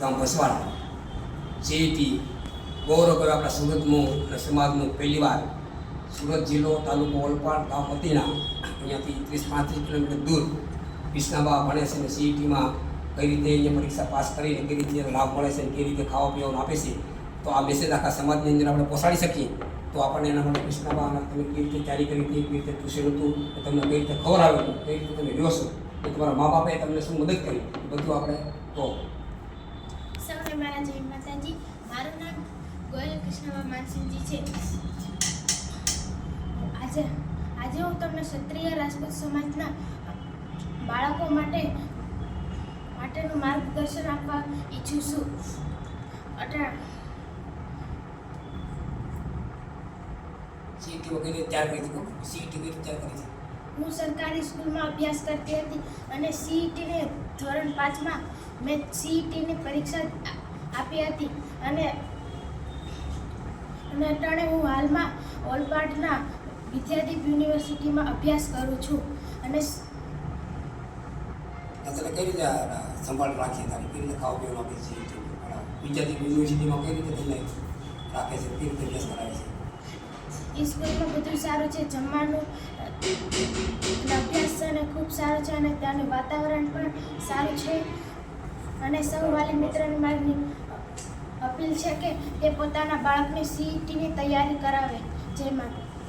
ગામ વસવાડા જેથી ગૌરવ કર્યો આપણા સુરતનું અને સમાજનું પહેલી વાર સુરત જિલ્લો તાલુકો ઓલપાડ ગામ વતીના. અહીંયાથી ત્રીસ પાંત્રીસ કિલોમીટર દૂર વિષ્ણાબા ભણે છે અને સીઈટીમાં કઈ રીતે અહીંયા પરીક્ષા પાસ કરીને કઈ રીતે લાભ મળે છે કઈ રીતે ખાવા પીવાનું આપે છે, તો આ મેસેજ આખા સમાજની અંદર આપણે પહોંચાડી શકીએ. તો આપણને એના માટે કૃષ્ણબા તમે કેવી રીતે તૈયારી કરી હતી કેવી રીતે પૂછેલું હતું તમને કઈ રીતે ખબર આવેલું કઈ રીતે તમે રહ્યો છો કે તમારા મા બાપે તમને શું મદદ કરી બધું આપણે કહો મારા જય માતાજી. મારું નામ ગોયલ કૃષ્ણબા માનસિંહજી છે. આજે આજે હું તમને ક્ષત્રિય રાજપૂત સમાજના બાળકો માટે માટેનું માર્ગદર્શન આપવા ઈચ્છું છું. અટા સીઈટી વગેરે તૈયાર કરી હતી વગેરે તૈયાર કરી હું સરકારી સ્કૂલમાં અભ્યાસ કરતી હતી અને સીઈટીને ધોરણ પાંચમાં મેં સીઈટીની પરીક્ષા આપી હતી. અને અને અટાણે હું હાલમાં ઓલપાટના વિદ્યાદીપ યુનિવર્સિટીમાં અભ્યાસ કરું છું. અને અત્યારે કઈ રીતે સંભાળ રાખીએ તારી? કઈ રીતે ખાવા પીવાનું આપે છે? વિદ્યાદીપ યુનિવર્સિટીમાં કઈ રીતે તમને રાખે છે? કઈ રીતે અભ્યાસ કરાવે છે? સ્કૂલમાં બધું સારું છે. જમવાનું અભ્યાસ અને ખૂબ સારો છે. અને ત્યાંનું વાતાવરણ પણ સારું છે. અને સૌ વાલી મિત્રોને મારી છે કે તે પોતાના બાળકને સીઈટીની તૈયારી કરાવે. જય માતા